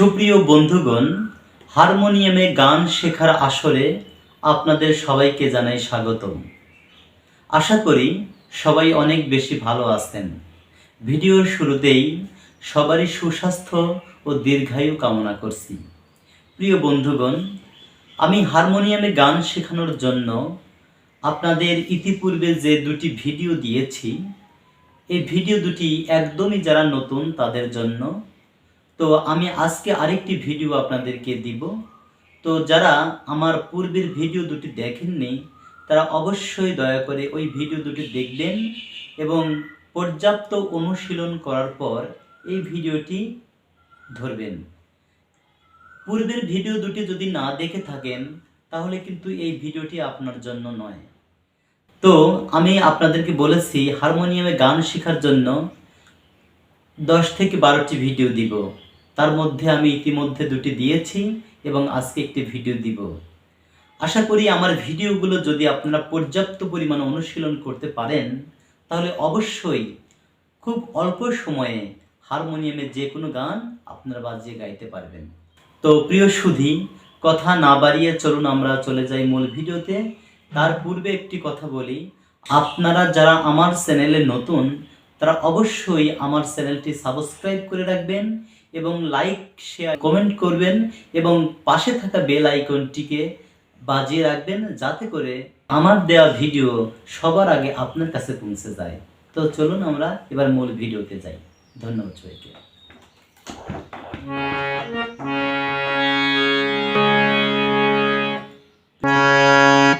সুপ্রিয় বন্ধুগণ, হারমোনিয়ামে গান শেখার আসরে আপনাদের সবাইকে জানাই স্বাগতম। আশা করি সবাই অনেক বেশি ভালো আছেন। ভিডিওর শুরুতেই সবারই সুস্বাস্থ্য ও দীর্ঘায়ু কামনা করছি। প্রিয় বন্ধুগণ, আমি হারমোনিয়ামে গান শেখানোর জন্য আপনাদের ইতিপূর্বে যে দুটি ভিডিও দিয়েছি, এই ভিডিও দুটি একদমই যারা নতুন তাদের জন্য তো আমি আজকে আরেকটি ভিডিও আপনাদেরকে দিব। তো যারা আমার পূর্বের ভিডিও দুটি দেখেননি, তারা অবশ্যই দয়া করে ওই ভিডিও দুটি দেখবেন এবং পর্যাপ্ত অনুশীলন করার পর এই ভিডিওটি ধরবেন। পূর্বের ভিডিও দুটি যদি না দেখে থাকেন, তাহলে কিন্তু এই ভিডিওটি আপনার জন্য নয়। তো আমি আপনাদেরকে বলেছি, হারমোনিয়ামে গান শেখার জন্য দশ থেকে বারোটি ভিডিও দিব। তার মধ্যে আমি ইতিমধ্যে দুটি দিয়েছি এবং আজকে একটি ভিডিও দিব। আশা করি আমার ভিডিওগুলো যদি আপনারা পর্যাপ্ত পরিমাণে অনুশীলন করতে পারেন, তাহলে অবশ্যই খুব অল্প সময়ে হারমোনিয়ামে যে কোনো গান আপনারা বাজিয়ে গাইতে পারবেন। তো প্রিয় সুধি, কথা না বাড়িয়ে চলুন আমরা চলে যাই মূল ভিডিওতে। তার পূর্বে একটি কথা বলি, আপনারা যারা আমার চ্যানেলে নতুন, তারা অবশ্যই আমার চ্যানেলটি সাবস্ক্রাইব করে রাখবেন এবং লাইক শেয়ার কমেন্ট করবেন এবং পাশে থাকা বেল আইকনটিকে বাজিয়ে রাখবেন যাতে করে আমার দেওয়া ভিডিও সবার আগে আপনার কাছে পৌঁছে যায়। তো চলুন আমরা এবার মূল ভিডিওতে যাই। ধন্যবাদ সবাইকে।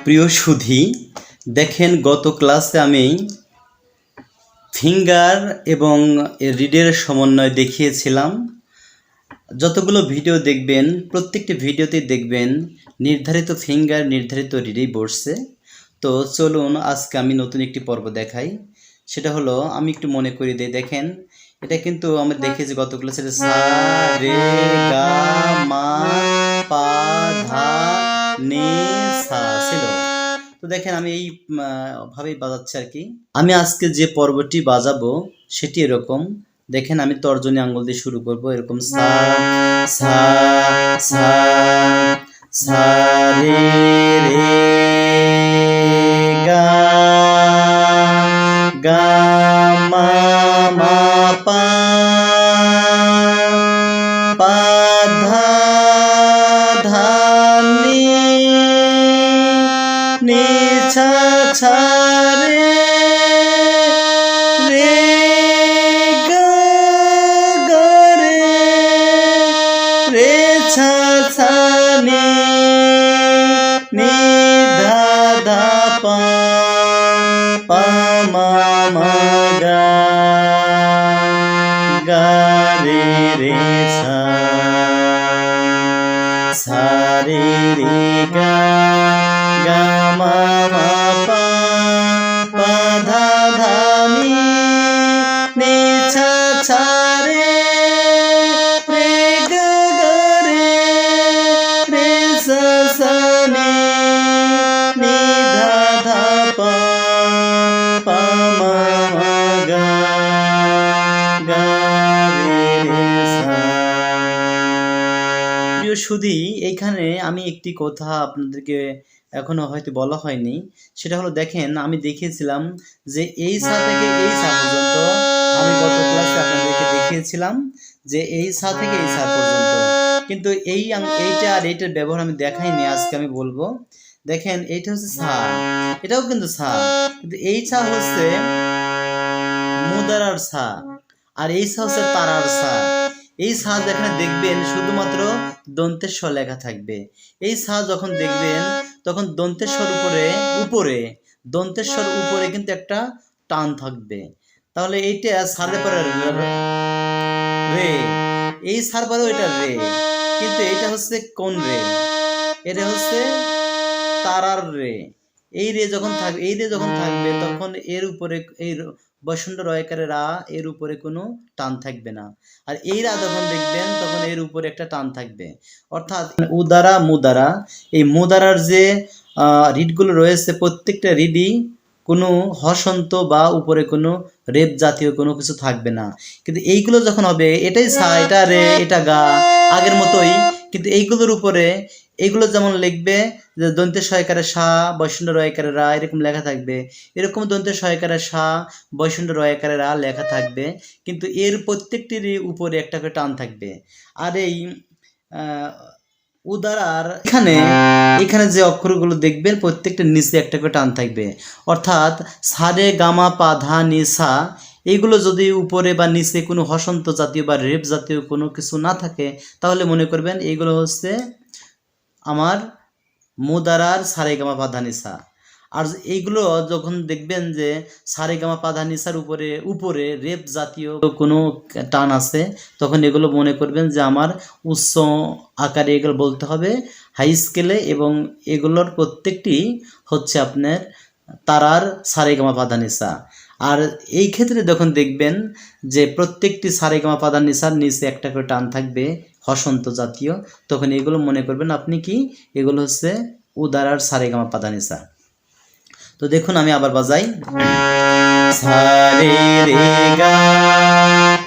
প্রিয় সুধি, দেখেন গত ক্লাসে আমি ফিঙ্গার এবং রিডের সমন্বয় দেখিয়েছিলাম। যতগুলো ভিডিও দেখবেন, প্রত্যেকটি ভিডিওতেই দেখবেন নির্ধারিত ফিঙ্গার নির্ধারিত রিডেই বসছে। তো চলুন, আজকে আমি নতুন একটি পর্ব দেখাই। সেটা হলো, আমি একটু মনে করি দিই, দেখেন, এটা কিন্তু আমরা দেখেছি গত সেটা সা, রে, গা, মা, পা, ধা, নে, সা, ছিল। তো দেখেন, আমি এই ভাবেই বাজাচ্ছি আর কি। আমি আজকে যে পর্বটি বাজাবো, সেটি এরকম। দেখেন আমি তর্জনী আঙ্গুল দিয়ে শুরু করব, এরকম সা সা সা সা, রে রে, গা গা छ छ ने ने धा धा प प म म गा गा रे रे छ सा रे। সুধী এইখানে আমি একটি কথা আপনাদেরকে এখনও হয়তো বলা হয়নি। সেটা হলো দেখেন, আমি দেখিয়েছিলাম যে এই সা থেকে এই সা পর্যন্ত আমি গত ক্লাসে আপনাদেরকে দেখিয়েছিলাম যে এই সা থেকে এই সা পর্যন্ত। কিন্তু এই এইটা আর এইটার ব্যবহার আমি দেখাইনি, আজকে আমি বলব। দেখেন, এইটা হচ্ছে সা এটাও কিন্তু সা কিন্তু এই সা হচ্ছে মুদারার সা আর এই সা হচ্ছে তারার সা এই সা যেখানে দেখবেন শুধুমাত্র দন্তেশ্বর লেখা থাকবে। এই সা যখন দেখবেন, তখন দন্তের স্বর উপরে উপরে, দন্তেশ্বর উপরে কিন্তু একটা টান থাকবে। তাহলে এইটা সারে পরে রে। এই সার পরেও এটা রে। কিন্তু এটা হচ্ছে কোন রে? এটা হচ্ছে তারার রে। এই রে যখন থাকবে এই রে যখন থাকবে, তখন এর উপরে এই বসন্ত রয়কারে রা এর উপরে কোনো টান থাকবে না। আর এই রা যখন দেখবেন তখন এর উপরে একটা টান থাকবে। অর্থাৎ উদারা মুদারা এই মুদারার যে রিডগুলো রয়েছে প্রত্যেকটা রিডই কোনো হসন্ত বা উপরে কোনো রেপ জাতীয় কোনো কিছু থাকবে না। কিন্তু এইগুলো যখন হবে এটাই সা এটা রে এটা গা আগের মতোই। কিন্তু এইগুলোর উপরে এইগুলো যেমন লিখবে যে দন্তে সহায়কারে সা, বৈষ্ণব রয়কারে রা, এরকম লেখা থাকবে। এরকম দন্তে সহায়কারে সা, বৈষ্ণব রয়কারে রা লেখা থাকবে। কিন্তু এর প্রত্যেকটিরই উপরে একটা করে টান থাকবে। আর এই উদারার এখানে এখানে যে অক্ষরগুলো দেখবেন প্রত্যেকটা নিচে একটা করে টান থাকবে। অর্থাৎ, সারে গামা পা ধা নি সা এইগুলো যদি উপরে বা নিচে কোনো হসন্ত জাতীয় বা রেপ জাতীয় কোনো কিছু না থাকে, তাহলে মনে করবেন এইগুলো হচ্ছে আমার মুদারার সারে গামা পা ধা নি সা আর এইগুলো যখন দেখবেন যে সারে গামা পা ধা উপরে উপরে রেপ জাতীয় কোনো টান আছে, তখন এগুলো মনে করবেন যে আমার উচ্চ আকারে এগুলো বলতে হবে, হাই স্কেলে এবং এগুলোর প্রত্যেকটি হচ্ছে আপনার তারার সারেগামা পাদানিসা আর এই ক্ষেত্রে যখন দেখবেন যে প্রত্যেকটি সারেগামা পাদানিসার নিচে একটা করে টান থাকবে হসন্ত জাতীয়, তখন এগুলো মনে করবেন আপনি কি? এগুলো হচ্ছে উদার উদারার সারেগামা পাদানিসা। তো দেখুন আমি আবার বাজাই। সারে রে গা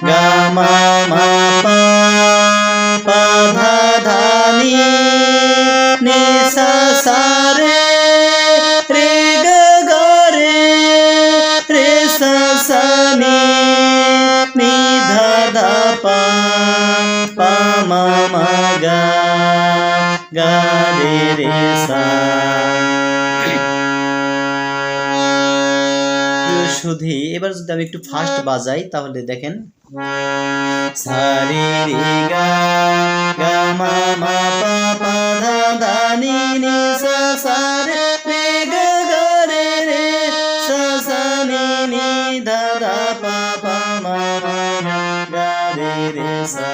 গা রে সুধি এবার যদি আমি একটু ফাস্ট বাজাই, তাহলে দেখেন। সারে রে গা, মা পা পা নি নি, সা সা, রে রে নি নি, ধা পা মা মা গা, রে সা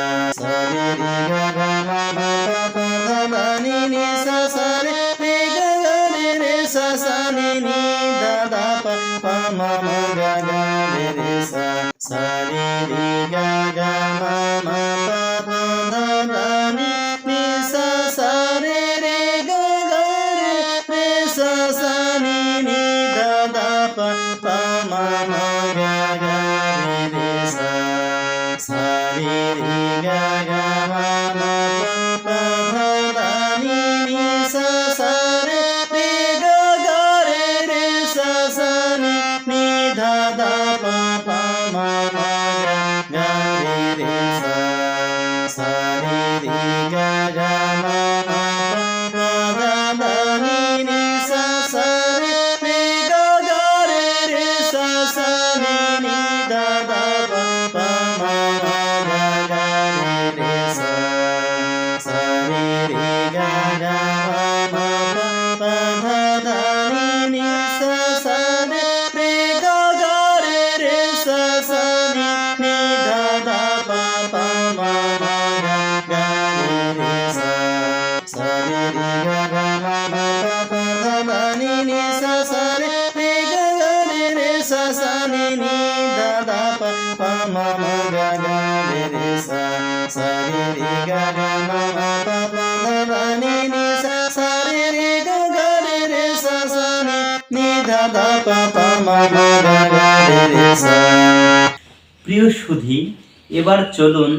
সা সা রে রে গা গা মা মা পা পা ধা ধা নি নি সা সা রে রে গ গ রে রে সা সা নি নি ধা ধা পা পা প্রিয় সুধি, এবার চলুন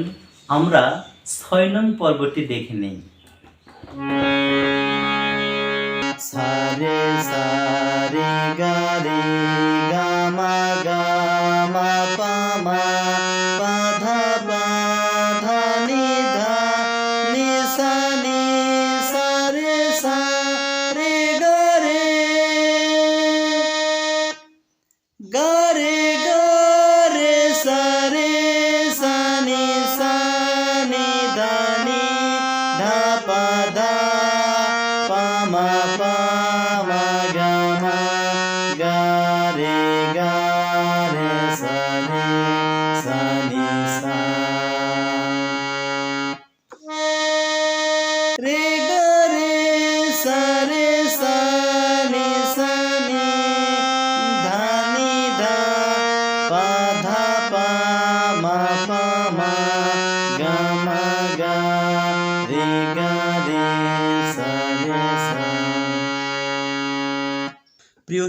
আমরা ছয় নং পর্বটি দেখে নেই। সারে সারে গা রে গা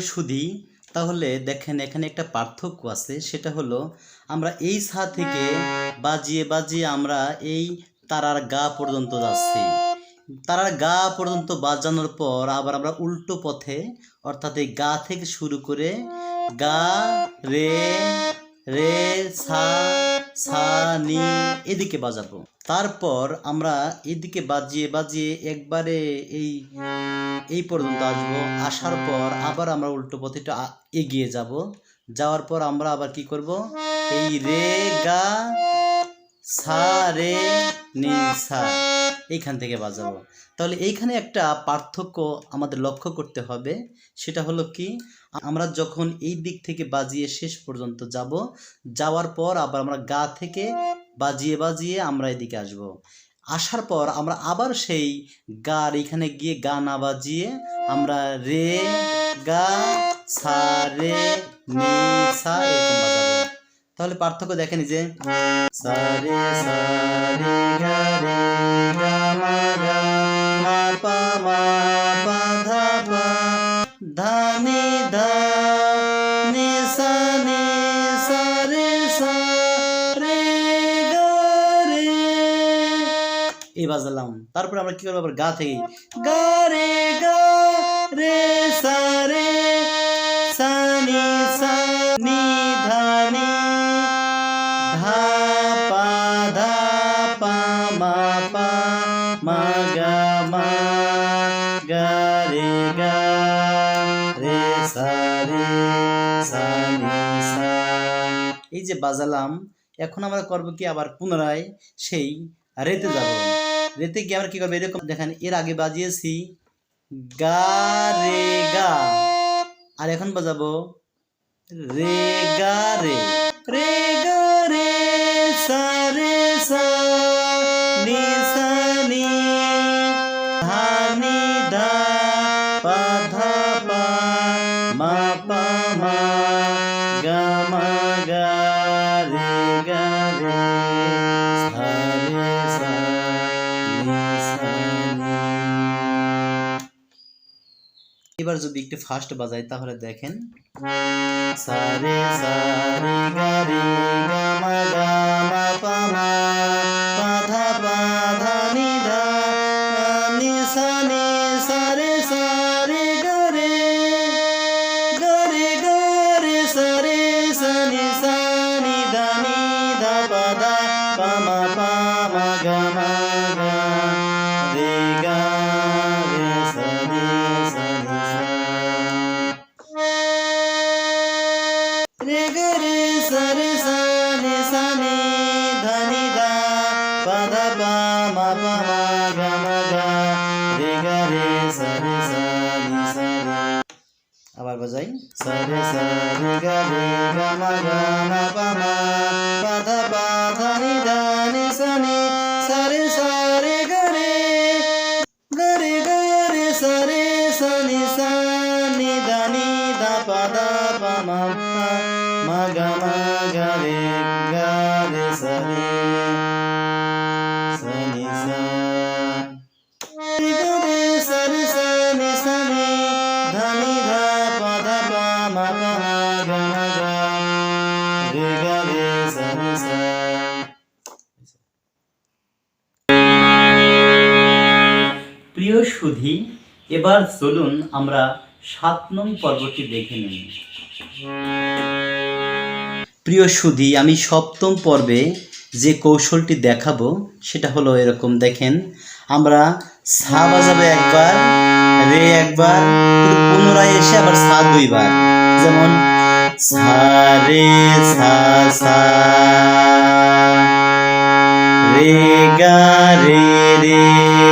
সা রে সা প্রিয় সুধী তাহলে দেখেন এখানে একটা পার্থক্য আছে, সেটা হলো আমরা এই সা থেকে বাজিয়ে বাজিয়ে আমরা এই তারার গা পর্যন্ত যাচ্ছি। তারার গা পর্যন্ত বাজানোর পর আবার আমরা উল্টো পথে, অর্থাৎ এই গা থেকে শুরু করে গা, রে রে সা সা নি এদিকে বাজাবো। তারপর আমরা এদিকে বাজিয়ে বাজিয়ে একবারে এই এই পর্যন্ত আসব। আসার পর আবার আমরা উল্টো পথেটা এগিয়ে যাব। যাওয়ার পর আমরা আবার কি করব? এই রে গা, সা, রে, নি, সা। এইখান থেকে বাজাবো। তাহলে এইখানে একটা পার্থক্য আমাদের লক্ষ্য করতে হবে, সেটা হলো কি, আমরা যখন এই দিক থেকে বাজিয়ে শেষ পর্যন্ত যাব, যাওয়ার পর আবার আমরা গা থেকে বাজিয়ে বাজিয়ে আমরা এদিকে আসব। আসার পর আমরা আবার সেই গার এখানে গিয়ে গা না বাজিয়ে আমরা রে, গা, সা, রে নি সা এরকম বাজাবো। তাহলে পার্থক্য দেখেন যে, সা, রে, সা ধা নি ধা নি সা নি রে সা রে রে এই বাজালাম। তারপরে আমরা কি করব? আবার গা থেকে গা রে গা এই যে বাজালাম, এখন আমরা করব কি আবার পুনরায় সেই রেতে যাব। রেতে গিয়ে আমরা কি করব? এরকম দেখেন, এর আগে বাজিয়েছি গা, রে, গা। আর এখন বাজাবো রে, গা, রে। রে, গা, রে, সা রে, সা, নি এবার যদি একটু ফার্স্ট বাজাই তাহলে দেখেন। সারে সারে সা এবার চলুন আমরা সাত নং পর্বটি দেখে নিই। প্রিয় সুধী, আমি সপ্তম পর্বে যে কৌশলটি দেখাবো, সেটা হলো এরকম। দেখেন, আমরা সা বাজাবো একবার, রে একবার পুনরায় এসে আবার সা দুইবার। যেমন, সা রে, সা সা, রে, গা, রে রে।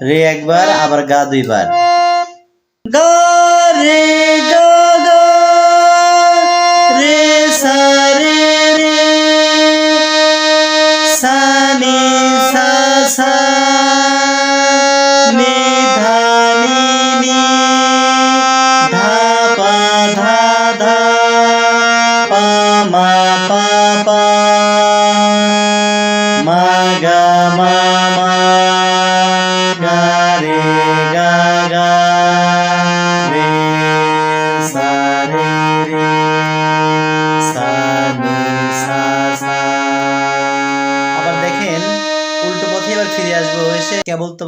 রে একবার আবার গা দুইবার। গা রে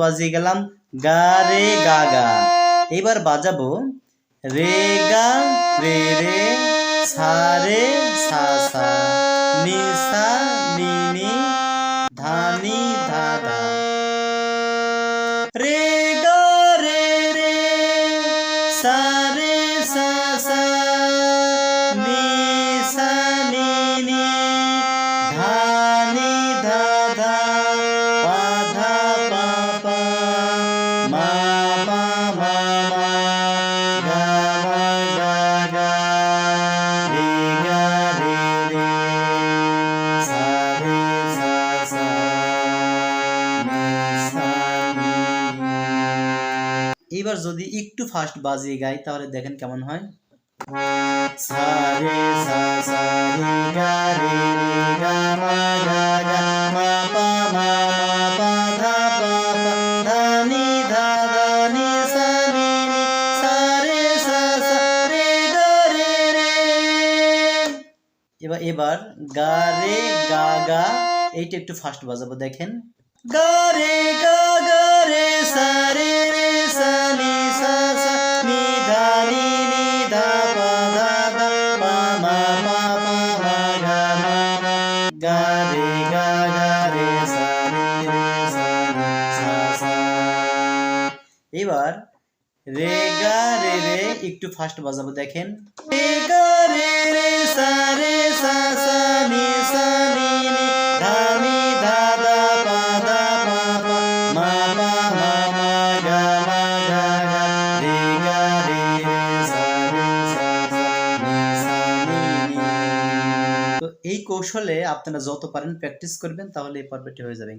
বাজিয়ে গেলাম, গা রে গা গা। এবার বাজাবো, রে গা, রে রে সা রে সা সা নি সা নি নি, ধা নি ধা ধা। ফাস্ট বাজিয়ে গাই তাহলে দেখেন কেমন হয়। এবার এবার গা রে গা গা, এইটা একটু ফাস্ট বাজাবো, দেখেন। গা রে গা গা রে সা নি নি তো এই কৌশলে আপনারা যত পারেন প্র্যাকটিস করবেন, তাহলে এই পর্বটি হয়ে যাবে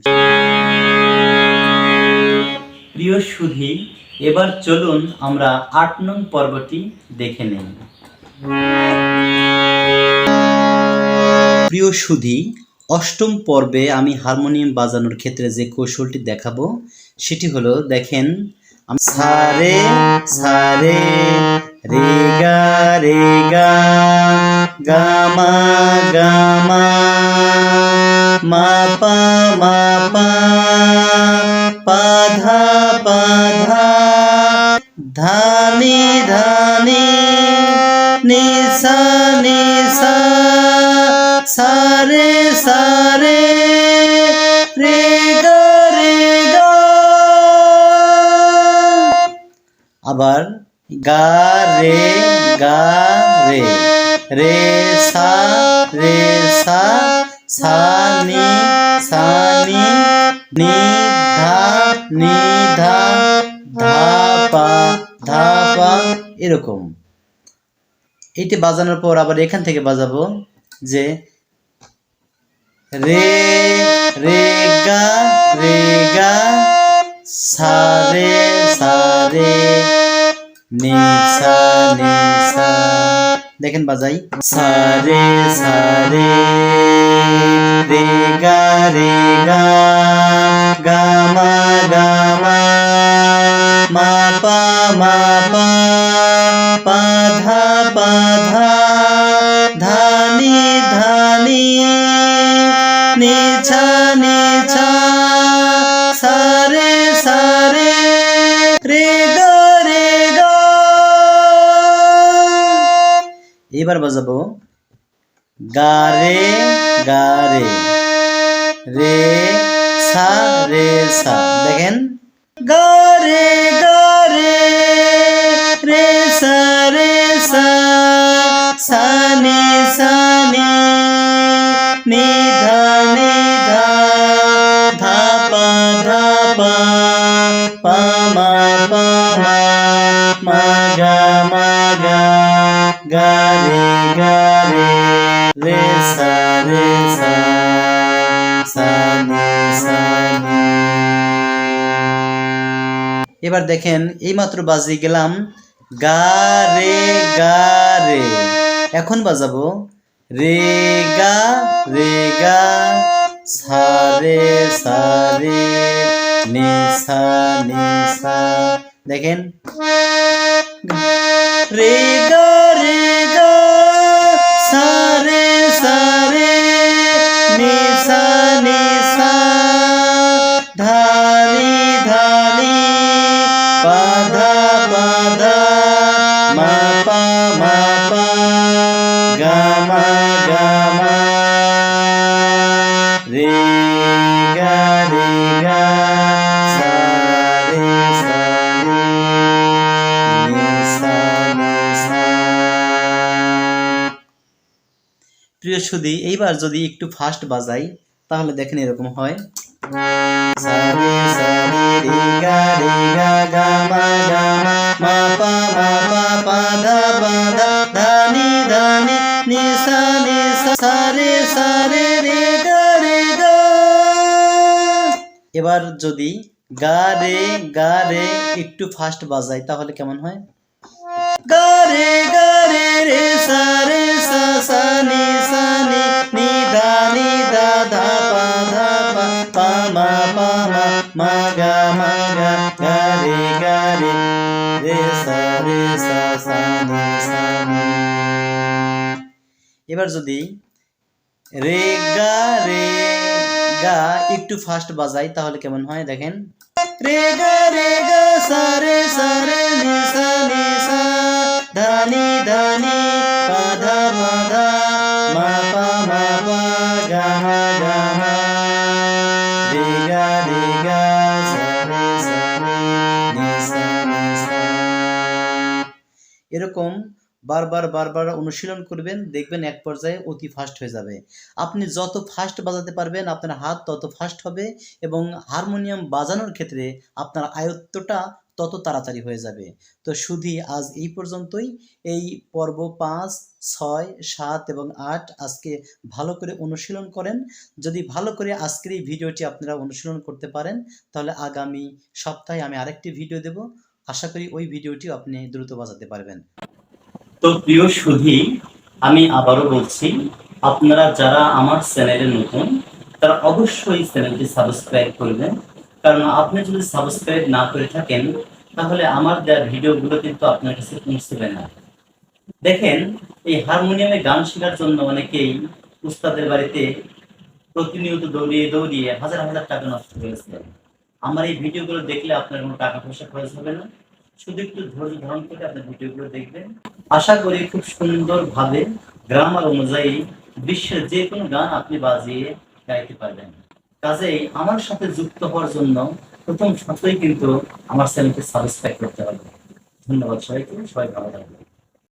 প্রিয় সুধী এবার চলুন আমরা আট নং পর্বটি দেখে নেই। প্রিয় সুধী, অষ্টম পর্বে আমি হারমোনিয়াম বাজানোর ক্ষেত্রে যে কৌশলটি দেখাবো, সেটি হলো দেখেন সারে সারে, রে গা রে গা গামা গামা মা পা, মা নি সা সা সারে সারে রে রে আবার গা, রে গা, রে রে, সা রে, সা সা, নি সা, নি নি, ধা নি, ধা ধা, পা ধা, পা, এরকম। এইটি বাজানোর পর আবার এখান থেকে বাজাবো যে রে রে গা রে গা, সা, রে সা, রে, নি, সা নি, সা। দেখেন বাজাই। সা, রে সা, রে রে গা রে গা গা, মা গা, মা মা, পা মা, পা পা, ধা ধা ধা নি ধা নি নি ছা নি ছা সা রে গা রে গা এবার বাজাবো গা রে গা রে রে সা রে সা দেখেন গা এবার দেখেন, এইমাত্র বাজিয়ে গেলাম গা রে গা রে। এখন বাজাবো রে গা রে গা, সা রে সা রে, নি সা নি সা। দেখেন রে গা সুদী এইবার যদি একটু ফাস্ট বাজাই, তাহলে দেখেন এরকম হয়। এবার যদি গা রে গা রে একটু ফাস্ট বাজাই, তাহলে কেমন হয়? গা রে গা রে রে, সা রে, সা সা, নি, সা মা মা মা মা সা নি এবার যদি রে, গা রে, গা একটু ফাস্ট বাজাই, তাহলে কেমন হয় দেখেন? রে, গা রে, গা, সা, রে সা, রে, নি, সা নি, সা ধা নি ধা নি পা ধা পা ধা বারবার বারবার অনুশীলন করবেন, দেখবেন এক পর্যায়ে অতি ফাস্ট হয়ে যাবে। আপনি যত ফাস্ট বাজাতে পারবেন, আপনার হাত তত ফাস্ট হবে এবং হারমোনিয়াম বাজানোর ক্ষেত্রে আপনার আয়ত্তটা তত তাড়াতাড়ি হয়ে যাবে। তো শুধু আজ এই পর্যন্তই। এই পর্ব পাঁচ, ছয়, সাত এবং আট আজকে ভালো করে অনুশীলন করেন। যদি ভালো করে আজকের এই ভিডিওটি আপনারা অনুশীলন করতে পারেন, তাহলে আগামী সপ্তাহে আমি আরেকটি ভিডিও দেব। আশা করি ওই ভিডিওটিও আপনি দ্রুত বাজাতে পারবেন। তো প্রিয় সুধী, আমি আবারও বলছি, আপনারা যারা আমার চ্যানেলে নতুন, তারা অবশ্যই চ্যানেলটি সাবস্ক্রাইব করবেন। কারণ আপনি যদি সাবস্ক্রাইব না করে থাকেন, তাহলে আমার দেওয়া ভিডিওগুলো কিন্তু আপনার কাছে পৌঁছবে না। দেখেন, এই হারমোনিয়ামে গান শেখার জন্য অনেকেই উস্তাদের বাড়িতে প্রতিনিয়ত দৌড়িয়ে দৌড়িয়ে হাজার হাজার টাকা নষ্ট হয়েছে আমার এই ভিডিওগুলো দেখলে আপনার কোনো টাকা পয়সা খরচ হবে না। শুধু একটু ধৈর্য ধারণ করে আপনার ভিডিওগুলো দেখবেন। আশা করি খুব সুন্দরভাবে গ্রামার অনুযায়ী বিশ্বের যে কোনো গান আপনি বাজিয়ে গাইতে পারবেন। কাজেই আমার সাথে যুক্ত হওয়ার জন্য প্রথম সাথেই কিন্তু আমার চ্যানেলকে সাবস্ক্রাইব করতে হবে। ধন্যবাদ সবাইকে, সবাই ভালো থাকবেন।